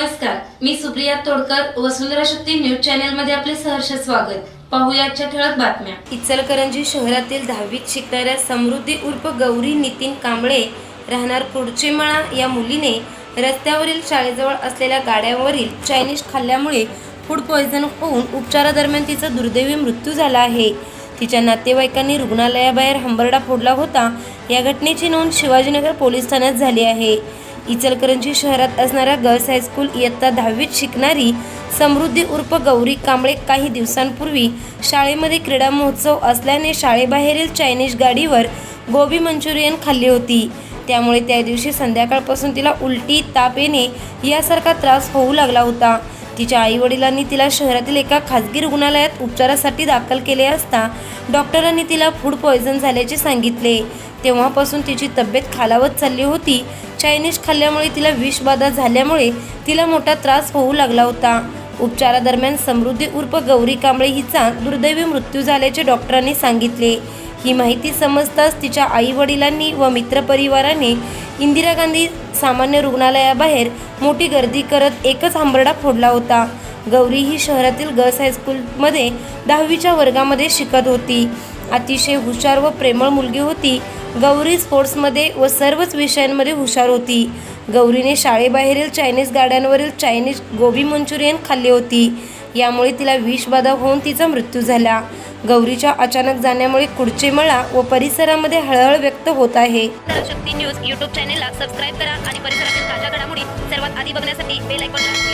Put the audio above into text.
नमस्कार मी Supriya Todkar Vasundhara Shakti news channel मध्ये आपले सहर्ष स्वागत. पाहुयाच्या ठळक बातम्या. इचलकरंजी शहरातील दहावीत शिकणाऱ्या समृद्धी उर्फ गौरी नितीन कांबळे राहणार कुडचेमळा या मुलीने रस्त्यावरील शाळेजवळ असलेल्या गाड्यांवरील चायनीज खाल्ल्यामुळे फूड पॉयझन होऊन उपचारादरम्यान तिचा दुर्दैवी मृत्यू झाला आहे. तिच्या नातेवाईकांनी रुग्णालयाबाहेर हंबरडा फोडला होता. या घटनेची नोंद शिवाजीनगर पोलीस ठाण्यात झाली आहे. इचलकरंजी शहरात असणाऱ्या गर्ल्स हायस्कूल इयत्ता दहावीत शिकणारी समृद्धी उर्फ गौरी कांबळे काही दिवसांपूर्वी शाळेमध्ये क्रीडा महोत्सव असल्याने शाळेबाहेरील चायनीज गाडीवर गोबी मंचुरियन खाल्ली होती. त्यामुळे त्या दिवशी संध्याकाळपासून तिला उलटी ताप येणे यासारखा त्रास होऊ लागला होता. तिच्या आईवडिलांनी तिला शहरातील एका खाजगी रुग्णालयात उपचारासाठी दाखल केले असता डॉक्टरांनी तिला फूड पॉयझन झाल्याचे सांगितले. तेव्हापासून तिची तब्येत खालावत चालली होती. चायनीज खाल्ल्यामुळे तिला विषबाधा झाल्यामुळे तिला मोठा त्रास होऊ लागला होता. उपचारादरम्यान समृद्धी उर्फ गौरी कांबळे हिचा दुर्दैवी मृत्यू झाल्याचे डॉक्टरांनी सांगितले. ही माहिती समजताच तिच्या आई वडिलांनी व मित्रपरिवाराने इंदिरा गांधी सामान्य रुग्णालयाबाहेर मोठी गर्दी करत एकच आंबरडा फोडला होता. गौरी ही शहरातील गर्ल्स हायस्कूलमध्ये दहावीच्या वर्गामध्ये शिकत होती. अतिशय हुशार व प्रेमळ मुलगी होती. गौरी स्पोर्ट्समध्ये व सर्वच विषयांमध्ये हुशार होती. गौरीने शाळेबाहेरील चायनीज गाड्यांवरील चायनीज गोबी मंचुरियन खाल्ली होती. यामुळे तिला विषबाधा होऊन तिचा मृत्यू झाला. गौरीच्या अचानक जाण्यामुळे कुडचेमळा व परिसरामध्ये हळहळ व्यक्त होत आहे. शक्ती न्यूज यूट्यूब चॅनेलला सबस्क्राईब करा आणि परिसरातील ताज्या घडामोडी सर्वात आधी बघण्यासाठी बेल आयकॉनला